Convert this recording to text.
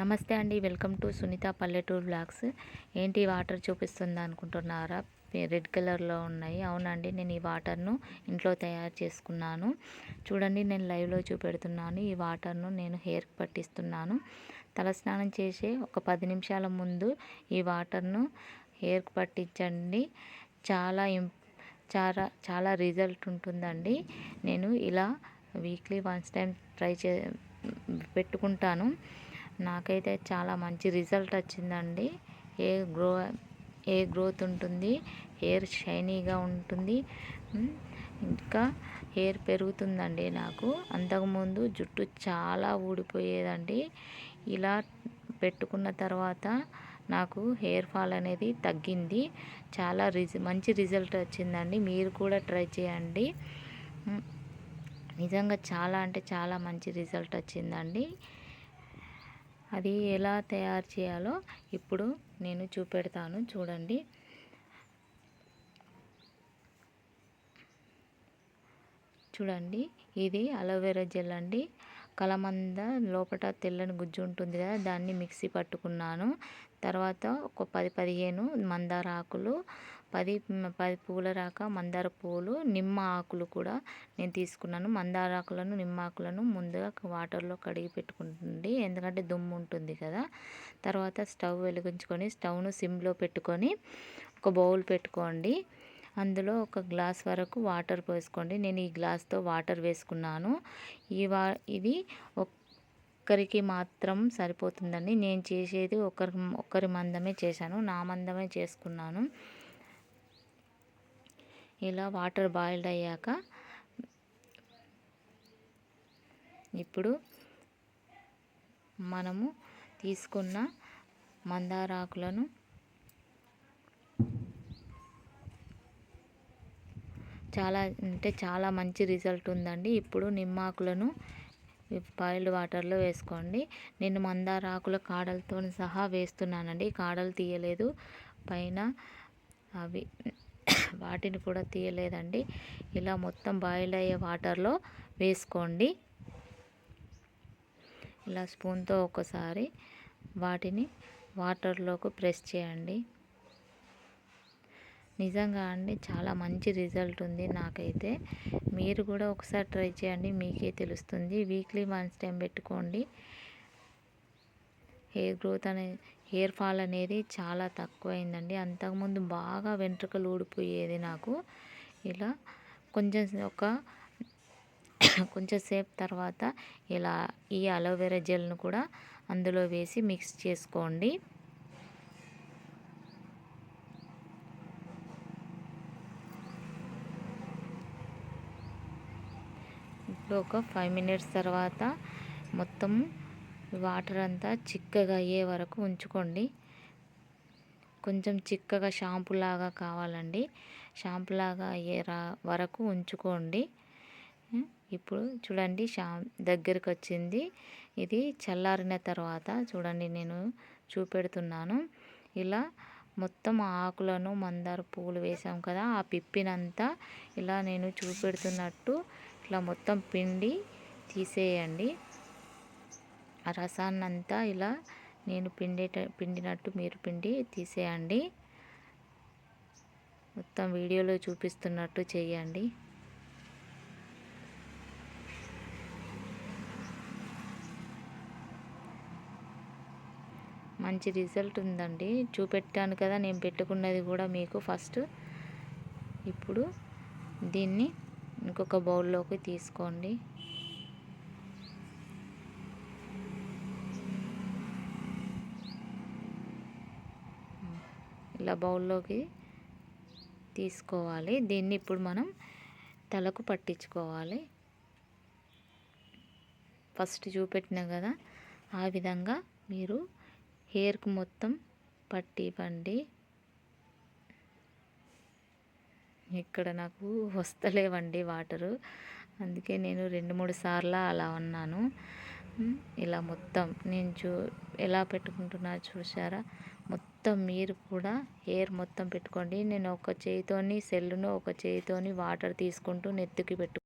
నమస్తే అండి. Welcome to Sunitha పల్లెటూరు బ్లాగ్స్. ఏంటి వాటర్ చూపిస్తుంది అనుకుంటున్నారా? రెడ్ కలర్లో ఉన్నాయి. అవునండి నేను ఈ వాటర్ను ఇంట్లో తయారు చేసుకున్నాను. చూడండి నేను లైవ్లో చూపెడుతున్నాను. ఈ వాటర్ను నేను హెయిర్కి పట్టిస్తున్నాను. తలస్నానం చేసే ఒక పది నిమిషాల ముందు ఈ వాటర్ను హెయిర్కి పట్టించండి. చాలా చాలా చాలా రిజల్ట్ ఉంటుందండి. నేను ఇలా వీక్లీ వన్స్ టైం ట్రై చే పెట్టుకుంటాను. నాకైతే చాలా మంచి రిజల్ట్ వచ్చిందండి. ఏ గ్రో ఏ గ్రోత్ ఉంటుంది హెయిర్ షైనీగా ఉంటుంది ఇంకా హెయిర్ పెరుగుతుందండి నాకు. అంతకుముందు జుట్టు చాలా ఊడిపోయేదండి. ఇలా పెట్టుకున్న తర్వాత నాకు హెయిర్ ఫాల్ అనేది తగ్గింది. చాలా రిజ మంచి రిజల్ట్ వచ్చిందండి. మీరు కూడా ట్రై చేయండి. నిజంగా చాలా అంటే చాలా మంచి రిజల్ట్ వచ్చిందండి. అది ఎలా తయారు చేయాలో ఇప్పుడు నేను చూపెడతాను. చూడండి. చూడండి. ఇది అలోవెరా జెల్ అండి. కలమంద లోపల తెల్లని గుజ్జు ఉంటుంది కదా దాన్ని మిక్సీ పట్టుకున్నాను. తర్వాత ఒక పది పదిహేను మందార ఆకులు పది పది పూల రాక మందార పూలు నిమ్మ ఆకులు కూడా నేను తీసుకున్నాను. మందార ఆకులను నిమ్మ ఆకులను ముందుగా వాటర్లో కడిగి పెట్టుకుంటుంది ఎందుకంటే దుమ్ము ఉంటుంది కదా. తర్వాత స్టవ్ వెలిగించుకొని స్టవ్ను సిమ్లో పెట్టుకొని ఒక బౌల్ పెట్టుకోండి. అందులో ఒక గ్లాస్ వరకు వాటర్ పోసుకోండి. నేను ఈ గ్లాస్తో వాటర్ వేసుకున్నాను. ఈ వా ఇది ఒక్కరికి మాత్రం సరిపోతుందండి. నేను చేసేది ఒకరి ఒకరి మందమే చేశాను. నా మందమే చేసుకున్నాను. ఇలా వాటర్ బాయిల్డ్ అయ్యాక ఇప్పుడు మనము తీసుకున్న మందారాకులను చాలా అంటే చాలా మంచి రిజల్ట్ ఉందండి. ఇప్పుడు నిమ్మాకులను బాయిల్డ్ వాటర్లో వేసుకోండి. నేను మందార ఆకుల కాడలతో సహా వేస్తున్నానండి. కాడలు తీయలేదు. పైన అవి వాటిని కూడా తీయలేదండి. ఇలా మొత్తం బాయిల్ అయ్యే వాటర్లో వేసుకోండి. ఇలా స్పూన్తో ఒకసారి వాటిని వాటర్లోకి ప్రెస్ చేయండి. నిజంగా అండి చాలా మంచి రిజల్ట్ ఉంది నాకైతే. మీరు కూడా ఒకసారి ట్రై చేయండి మీకే తెలుస్తుంది. వీక్లీ వన్స్ టైం పెట్టుకోండి. హెయిర్ గ్రోత్ అనే హెయిర్ ఫాల్ అనేది చాలా తక్కువైందండి. అంతకుముందు బాగా వెంట్రుకలు ఊడిపోయేది నాకు. ఇలా కొంచెం ఒక కొంచెం సేపు తర్వాత ఇలా ఈ అలోవెరా జెల్ను కూడా అందులో వేసి మిక్స్ చేసుకోండి. ఇప్పుడు ఒక ఫైవ్ మినిట్స్ తర్వాత మొత్తం వాటర్ అంతా చిక్కగా అయ్యే వరకు ఉంచుకోండి. కొంచెం చిక్కగా షాంపూ లాగా కావాలండి. షాంపూ లాగా అయ్యే వరకు ఉంచుకోండి. ఇప్పుడు చూడండి షా దగ్గరికి వచ్చింది ఇది చల్లారిన తర్వాత చూడండి నేను చూపెడుతున్నాను. ఇలా మొత్తం ఆకులను మందార పువ్వులు వేసాం కదా ఆ పిప్పినంతా ఇలా నేను చూపెడుతున్నట్టు ఇట్లా మొత్తం పిండి తీసేయండి. ఆ రసాన్నంతా ఇలా నేను పిండేట పిండినట్టు మీరు పిండి తీసేయండి. మొత్తం వీడియోలో చూపిస్తున్నట్టు చేయండి. మంచి రిజల్ట్ ఉందండి. చూపెట్టాను కదా నేను పెట్టుకున్నది కూడా మీకు ఫస్ట్. ఇప్పుడు దీన్ని ఇంకొక బౌల్లోకి తీసుకోండి. ఇలా బౌల్లోకి తీసుకోవాలి. దీన్ని ఇప్పుడు మనం తలకు పట్టించుకోవాలి. ఫస్ట్ చూపెట్టినా కదా ఆ విధంగా మీరు హెయిర్కు మొత్తం పట్టివ్వండి. ఇక్కడ నాకు వస్తలేవండి వాటరు. అందుకే నేను రెండు మూడు సార్లు అలా ఉన్నాను. ఇలా మొత్తం నేను చూ ఎలా పెట్టుకుంటున్నా చూసారా మొత్తం మీరు కూడా హెయిర్ మొత్తం పెట్టుకోండి. నేను ఒక చేయితోని సెల్లును ఒక చేయితోని వాటర్ తీసుకుంటూ నెత్తికి పెట్టు